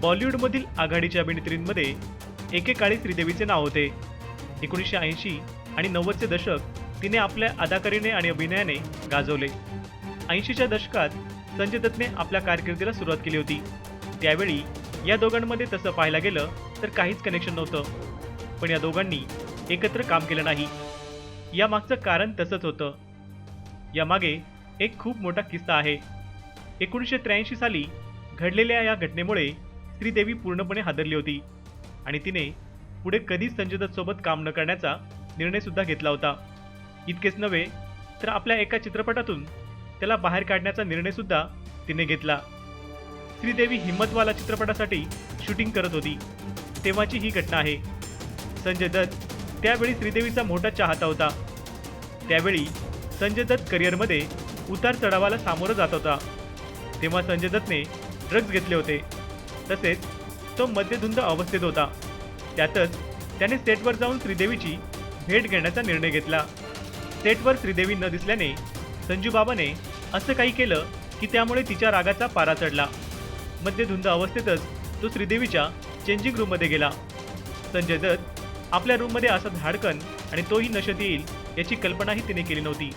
बॉलिवूडमधील आघाडीच्या अभिनेत्रींमध्ये एकेकाळी श्रीदेवीचे नाव होते. एकोणीसशे ऐंशी आणि नव्वदचे दशक तिने आपल्या अदाकारीने आणि अभिनयाने गाजवले. ऐंशीच्या दशकात संजय दत्तने आपल्या कारकिर्दीला सुरुवात केली होती. त्यावेळी या दोघांमध्ये तसं पाहायला गेलं तर काहीच कनेक्शन नव्हतं. पण या दोघांनी एकत्र काम केलं नाही. यामागचं कारण तसंच होतं. यामागे एक खूप मोठा किस्सा आहे. एकोणीसशे त्र्याऐंशी साली घडलेल्या या घटनेमुळे श्रीदेवी पूर्णपणे हादरली होती. आणि तिने पुढे कधीच संजय दत्तसोबत काम न करण्याचा निर्णय सुद्धा घेतला होता. इतकेच नव्हे तर आपल्या एका चित्रपटातून त्याला बाहेर काढण्याचा निर्णय सुद्धा तिने घेतला. श्रीदेवी हिम्मतवाला चित्रपटासाठी शूटिंग करत होती. तेव्हाची ही घटना आहे. संजय दत्त त्यावेळी श्रीदेवीचा मोठा चाहता होता. त्यावेळी संजय दत्त करिअरमध्ये उतार चढावाला सामोरं जात होता. तेव्हा संजय दत्तने ड्रग्ज घेतले होते. तसेच तो मद्यधुंद अवस्थेत होता. त्यातच त्याने सेटवर जाऊन श्रीदेवीची भेट घेण्याचा निर्णय घेतला. सेटवर श्रीदेवी न दिसल्याने संजूबाबाने असं काही केलं की त्यामुळे तिच्या रागाचा पारा चढला. मद्यधुंद अवस्थेतच तो श्रीदेवीच्या चेंजिंग रूममध्ये गेला. संजय दत्त आपल्या रूममध्ये असा धाडकन आणि तोही नशेत येईल याची कल्पनाही तिने केली नव्हती.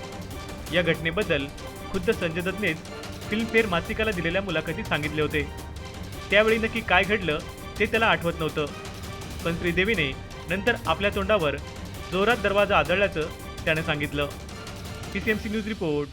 या घटनेबद्दल खुद्द संजय दत्तनेच फिल्मफेअर मासिकाला दिलेल्या मुलाखतीत सांगितले होते. त्यावेळी नक्की काय घडलं ते त्याला आठवत नव्हतं. पण श्रीदेवीने नंतर आपल्या तोंडावर जोरात दरवाजा आदळल्याचं त्याने सांगितलं. P C M C news report